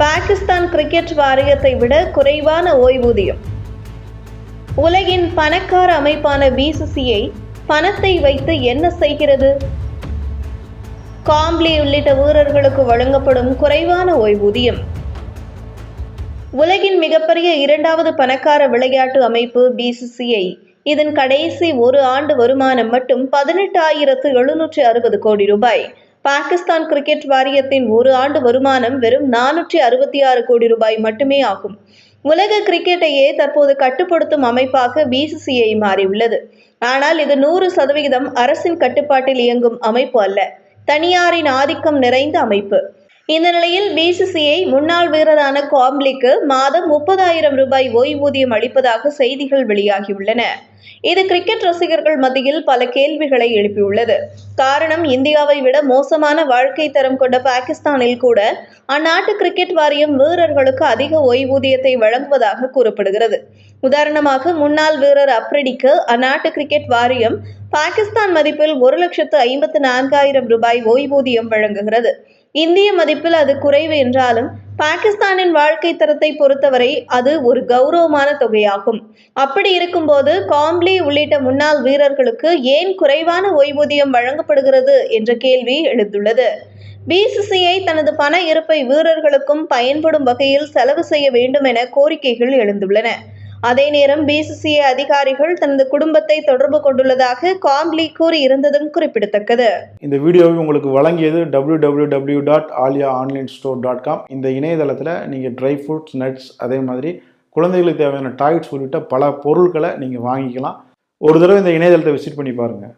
Pakistan cricket வாரியத்தை விட குறைவான ஓய்வூதியம். உலகின் பணக்கார அமைப்பான பிசிசிஐ பணத்தை வைத்து என்ன செய்கிறது? காம்ப்ளி உள்ளிட்ட வீரர்களுக்கு வழங்கப்படும் குறைவான ஓய்வூதியம். உலகின் மிகப்பெரிய இரண்டாவது பணக்கார விளையாட்டு அமைப்பு பிசிசிஐ இதன் கடைசி ஒரு ஆண்டு வருமானம் மட்டும் பதினெட்டாயிரத்து எழுநூற்று அறுபது கோடி ரூபாய். பாகிஸ்தான் கிரிக்கெட் வாரியத்தின் ஒரு ஆண்டு வருமானம் வெறும் நானூற்றி அறுபத்தி ஆறு கோடி ரூபாய் மட்டுமே ஆகும். உலக கிரிக்கெட்டையே தற்போது கட்டுப்படுத்தும் அமைப்பாக பிசிசிஐ மாறியுள்ளது. ஆனால் இது நூறு சதவிகிதம் அரசின் கட்டுப்பாட்டில் இயங்கும் அமைப்பு அல்ல. தனியாரின் ஆதிக்கம் நிறைந்த அமைப்பு. இந்த நிலையில் பிசிசிஐ முன்னாள் வீரரான காம்ப்ளிக்கு மாதம் முப்பதாயிரம் ரூபாய் ஓய்வூதியம் அளிப்பதாக செய்திகள் வெளியாகியுள்ளன. இது கிரிக்கெட் ரசிகர்கள் மத்தியில் பல கேள்விகளை எழுப்பியுள்ளது. காரணம் இந்தியாவை விட மோசமான வாழ்க்கை தரம் கொண்ட பாகிஸ்தானில் கூட அந்நாட்டு கிரிக்கெட் வாரியம் வீரர்களுக்கு அதிக ஓய்வூதியத்தை வழங்குவதாக கூறப்படுகிறது. உதாரணமாக முன்னாள் வீரர் அப்ரிடிக்கு அந்நாட்டு கிரிக்கெட் வாரியம் பாகிஸ்தான் மதிப்பில் ஒரு லட்சத்து ஐம்பத்து நான்காயிரம் ரூபாய் ஓய்வூதியம் வழங்குகிறது. இந்திய மதிப்பில் அது குறைவு என்றாலும் பாகிஸ்தானின் வாழ்க்கை தரத்தை பொறுத்தவரை அது ஒரு கௌரவமான தொகையாகும். அப்படி இருக்கும்போது காம்ப்ளி உள்ளிட்ட முன்னாள் வீரர்களுக்கு ஏன் குறைவான ஓய்வூதியம் வழங்கப்படுகிறது என்ற கேள்வி எழுந்துள்ளது. பிசிசிஐ தனது பண இருப்பை வீரர்களுக்கும் பயன்படும் வகையில் செலவு செய்ய வேண்டும் என கோரிக்கைகள் எழுந்துள்ளன. அதே நேரம் பிசிசிஐ அதிகாரிகள் தனது குடும்பத்தை தொடர்பு கொண்டுள்ளதாக காம்லி கூறியிருந்ததும் குறிப்பிடத்தக்கது. இந்த வீடியோவை உங்களுக்கு வழங்கியது www.alia dot Alia online store dot com இந்த இணையதளத்தில் நீங்கள் ட்ரை ஃப்ரூட்ஸ் நட்ஸ் அதே மாதிரி குழந்தைகளுக்கு தேவையான டாய்ஸ் உள்ளிட்ட பல பொருட்களை நீங்கள் வாங்கிக்கலாம். ஒரு தடவை இந்த இணையதளத்தை விசிட் பண்ணி பாருங்கள்